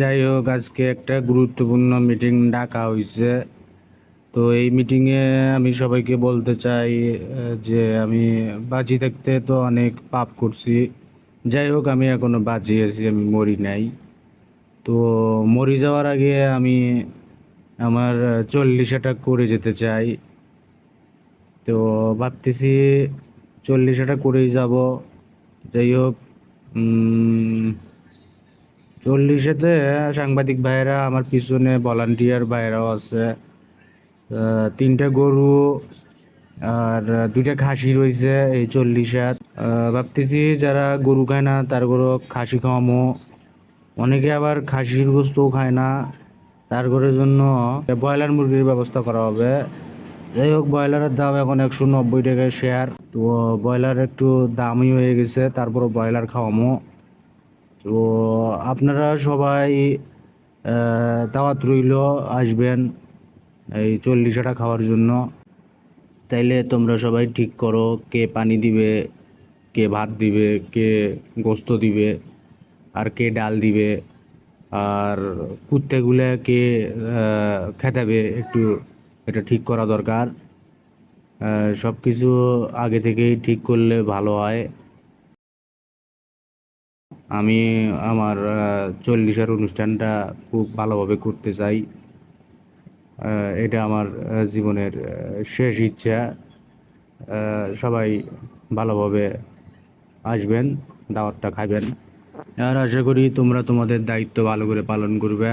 যাই হোক, আজকে একটা গুরুত্বপূর্ণ মিটিং ডাকা হয়েছে তো এই মিটিংয়ে আমি সবাইকে বলতে চাই যে আমি বাঁচি থাকতে তো অনেক পাপ করছি। যাই হোক, আমি এখনও বাঁচি আছি, আমি মরি নাই। তো মরি যাওয়ার আগে আমি আমার চল্লিশাটা করে যেতে চাই। তো ভাবতেছি চল্লিশাটা করেই যাব। যাই হোক চল্লিশেতে সাংবাদিক ভাইয়েরা আমার পিছনে ভলান্টিয়ার ভাইয়েরাও আছে। তিনটা গরু আর দুইটা খাসি রয়েছে এই চল্লিশাত আহ, ভাবতেছি যারা গরু খায় না তার গরু খাসি খাওয়ামো। অনেকে আবার খাসির গোস্তও খায় না তার ঘরের জন্য ব্রয়লার মুরগির ব্যবস্থা করা হবে। যাই হোক ব্রয়লারের দাম এখন একশো নব্বই টাকা শেয়ার তো ব্রয়লার একটু দামই হয়ে গেছে তারপর ব্রয়লার খাওয়ামো। তো আপনারা সবাই দাওয়াত রইল, আসবেন এই চল্লিশটা খাওয়ার জন্য। তাইলে তোমরা সবাই ঠিক করো কে পানি দিবে, কে ভাত দিবে, কে গোস্ত দিবে, আর কে ডাল দিবে, আর কুত্তেগুলো কে খেতাবে একটু এটা ঠিক করা দরকার। সব কিছু আগে থেকেই ঠিক করলে ভালো হয়। আমি আমার চল্লিশের অনুষ্ঠানটা খুব ভালোভাবে করতে চাই। এটা আমার জীবনের শেষ ইচ্ছা। সবাই ভালোভাবে আসবেন, দাওয়াতটা খাবেন। আর আশা করি তোমরা তোমাদের দায়িত্ব ভালো করে পালন করবে।